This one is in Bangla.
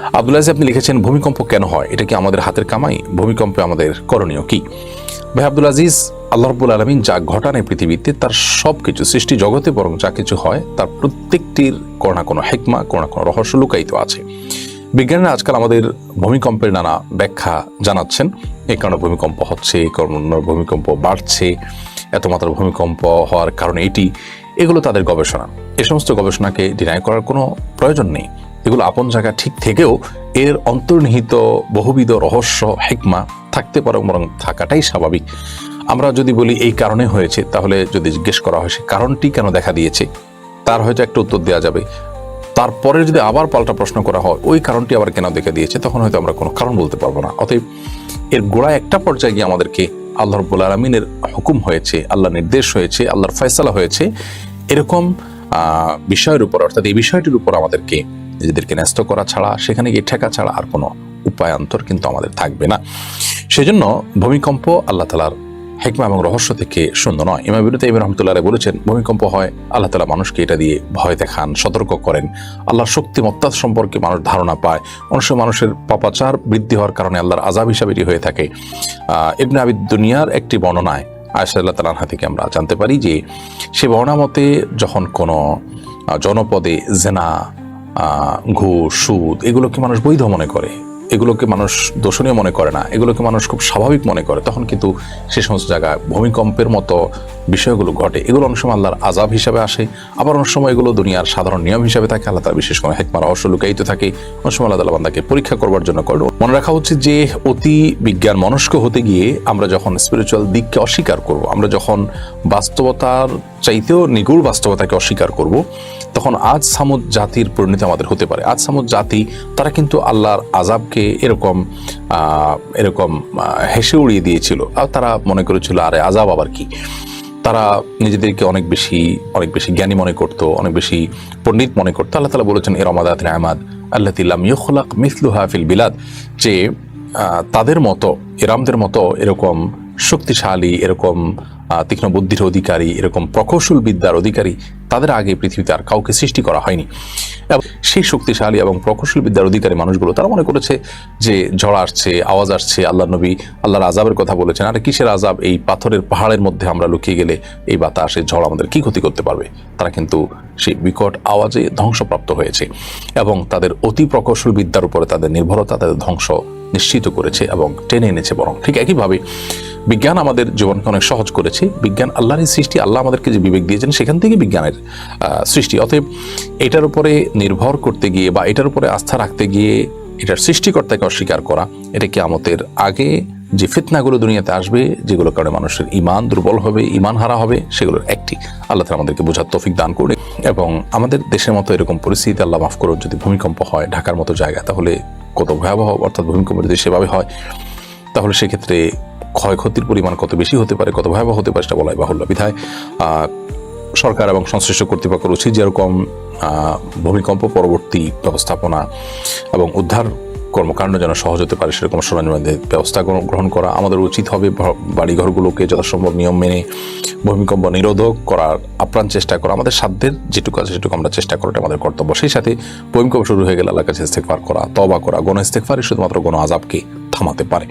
আব্দুল্লাহ আপনি লিখেছেন, ভূমিকম্প কেন হয়? এটা কি আমাদের হাতের কামাই? ভূমিকম্পে আমাদের করণীয় কি? ভাই আব্দুল আজিজ, আল্লাহ রব্বুল আলমিন যা ঘটান এই পৃথিবীতে, তার সব কিছু সৃষ্টি জগতে বরং যা কিছু হয়, তার প্রত্যেকটির কোনো না কোনো হেকমা, কোনো না কোনো রহস্য লুকায়িত আছে। বিজ্ঞানীরা আজকাল আমাদের ভূমিকম্পের নানা ব্যাখ্যা জানাচ্ছেন। এই কারণে ভূমিকম্প হচ্ছে এই কারণে ভূমিকম্প বাড়ছে, এত মাত্রার ভূমিকম্প হওয়ার কারণ এটি, এগুলো তাদের গবেষণা। এ সমস্ত গবেষণাকে ডিনাই করার কোনো প্রয়োজন নেই। এগুলো আপন জায়গা ঠিক থেকেও এর অন্তর্নিহিত বহুবিধ রহস্য, হেকমা থাকতে পারে বরং থাকাটাই স্বাভাবিক। আমরা যদি বলি এই কারণে হয়েছে, তাহলে যদি জিজ্ঞেস করা হয় সে কারণটি কেন দেখা দিয়েছে, তার হয়তো একটা উত্তর দেওয়া যাবে। তারপরে যদি আবার পাল্টা প্রশ্ন করা হয়, ওই কারণটি আবার কেন দেখা দিয়েছে, তখন হয়তো আমরা কোনো কারণ বলতে পারব না। অতএব এর গোড়া একটা পর্যায়ে গিয়ে আমাদেরকে আল্লাহ রব্বুল আলমিনের হুকুম হয়েছে আল্লাহ নির্দেশ হয়েছে, আল্লাহর ফয়সালা হয়েছে। এরকম বিষয়ের উপর, অর্থাৎ এই বিষয়টির উপর আমাদেরকে নিজেদেরকে ন্যস্ত করা ছাড়া, সেখানে গিয়ে ঠেকা ছাড়া আর কোনো উপায়ান্তর কিন্তু আমাদের থাকবে না। সেজন্য ভূমিকম্প আল্লাহ তালার হেকমা এবং রহস্য থেকে শূন্য নয়। ইমাম বিরুদ্ধে ইমাম রহমতুল্লাহ বলেছেন, ভূমিকম্প হয়, আল্লাহ তালা মানুষকে এটা দিয়ে ভয় দেখান, সতর্ক করেন। আল্লাহর শক্তিমত্তা সম্পর্কে মানুষ ধারণা পায়। সময় মানুষের পাপাচার বৃদ্ধি হওয়ার কারণে আল্লাহর আজাব হিসাবে এটি হয়ে থাকে। ইবনে আবিদ দুনিয়ার একটি বর্ণনায় আয়সাল্লাহ তালানহা থেকে আমরা জানতে পারি যে, সে বর্ণামতে যখন কোনো জনপদে জেনা ঘুষ, সুদ, এগুলোকে মানুষ বৈধ মনে করে। এগুলোকে মানুষ দোষণীয় মনে করে না। এগুলোকে মানুষ খুব স্বাভাবিক মনে করে। তখন কিন্তু সে সমস্ত জায়গায় ভূমিকম্পের মতো বিষয়গুলো ঘটে। এগুলো অনেক সময় আল্লাহর আজাব হিসাবে আসে। আবার অনেক সময় এগুলো দুনিয়ার সাধারণ নিয়ম হিসাবে থাকে। আল্লাহ তার বিশেষ কোনো হেকমা রহস্য লুকায়িত থাকে। অনেক সময় আল্লাহ বান্দাকে পরীক্ষা করবার জন্য করে। মনে রাখা উচিত যে অতি বিজ্ঞান মনস্ক হতে গিয়ে আমরা যখন স্পিরিচুয়াল দিককে অস্বীকার করব, আমরা যখন বাস্তবতার চাইতেও নিগুড় বাস্তবতাকে অস্বীকার করব, তখন আজ সামুদ জাতির পরিণতি আমাদের হতে পারে। আজ সামুদ জাতি, তারা কিন্তু আল্লাহর আজাবকে এরকম এরকম হেসে উড়িয়ে দিয়েছিল। আর তারা মনে করেছিল, আরে আজাব আবার কি? তারা নিজেদেরকে অনেক বেশি অনেক বেশি জ্ঞানী মনে করতো, অনেক বেশি পণ্ডিত মনে করতো। আল্লাহ তালা বলেছেন এর আমাদাত আহমাদ আল্লাহ তিল্লাম ইয়খলাক মিসলু হাফিল বিলাদ যে তাদের মতো এরামদের মতো এরকম শক্তিশালী, এরকম তীক্ষ্ণ বুদ্ধির অধিকারী, এরকম প্রকৌশল বিদ্যার অধিকারী, তাদের আগে পৃথিবীতে আর কাউকে সৃষ্টি করা হয়নি। এবং সেই শক্তিশালী এবং প্রকৌশল বিদ্যার অধিকারী মানুষগুলো, তারা মনে করেছে যে ঝড় আসছে, আওয়াজ আসছে, আল্লাহ নবী আল্লাহর আজাবের কথা বলেছেন। আরে কিসের আজাব এই পাথরের পাহাড়ের মধ্যে আমরা লুকিয়ে গেলে এই বাতাস ঝড় আমাদের কি ক্ষতি করতে পারবে? তারা কিন্তু সেই বিকট আওয়াজে ধ্বংসপ্রাপ্ত হয়েছে এবং তাদের অতি প্রকৌশল বিদ্যার উপরে তাদের নির্ভরতা তাদের ধ্বংস নিশ্চিত করেছে এবং টেনে এনেছে বরং। ঠিক একইভাবে বিজ্ঞান আমাদের জীবনকে অনেক সহজ করেছে। বিজ্ঞান আল্লাহরই সৃষ্টি, আল্লাহ আমাদেরকে যে বিবেক দিয়েছেন, সেখান থেকে বিজ্ঞানের সৃষ্টি। অতএব এটার উপরে নির্ভর করতে গিয়ে বা এটার উপরে আস্থা রাখতে গিয়ে এটার সৃষ্টিকর্তাকে অস্বীকার করা, এটা কি আমতের আগে যে ফিতনাগুলো দুনিয়াতে আসবে, যেগুলোর কারণে মানুষের ইমান দুর্বল হবে ইমান হারা হবে, সেগুলোর একটি। আল্লাহ তালা আমাদেরকে বোঝার তৌফিক দান করে এবং আমাদের দেশের মতো এরকম পরিস্থিতি আল্লাহ মাফ করো যদি ভূমিকম্প হয় ঢাকার মতো জায়গা তাহলে কত ভয়াবহ, অর্থাৎ ভূমিকম্প যদি সেভাবে হয়, তাহলে সেক্ষেত্রে ক্ষয়ক্ষতির পরিমাণ কত বেশি হতে পারে, কত ভয়াবহ হতে পারে সেটা বলাই বাহুল্য। বিধায় সরকার এবং সংশ্লিষ্ট কর্তৃপক্ষের উচিত যেরকম ভূমিকম্প পরবর্তী ব্যবস্থাপনা এবং উদ্ধার কর্মকাণ্ড যেন সহজ হতে পারে সেরকম সরঞ্জামের ব্যবস্থা গ্রহণ- করা আমাদের উচিত হবে। বাড়িঘরগুলোকে যথাসম্ভব নিয়ম মেনে ভূমিকম্প নিরোধক করার আপ্রাণ চেষ্টা করা, আমাদের সাধ্যের যেটুকু আছে সেটুকু আমরা চেষ্টা করাটা আমাদের কর্তব্য। সেই সাথে ভূমিকম্প শুরু হয়ে গেলে কাছে ইস্তেকফার করা তবা করা, গণ ইস্তেকফারই শুধুমাত্র গণ আজাবকে থামাতে পারে।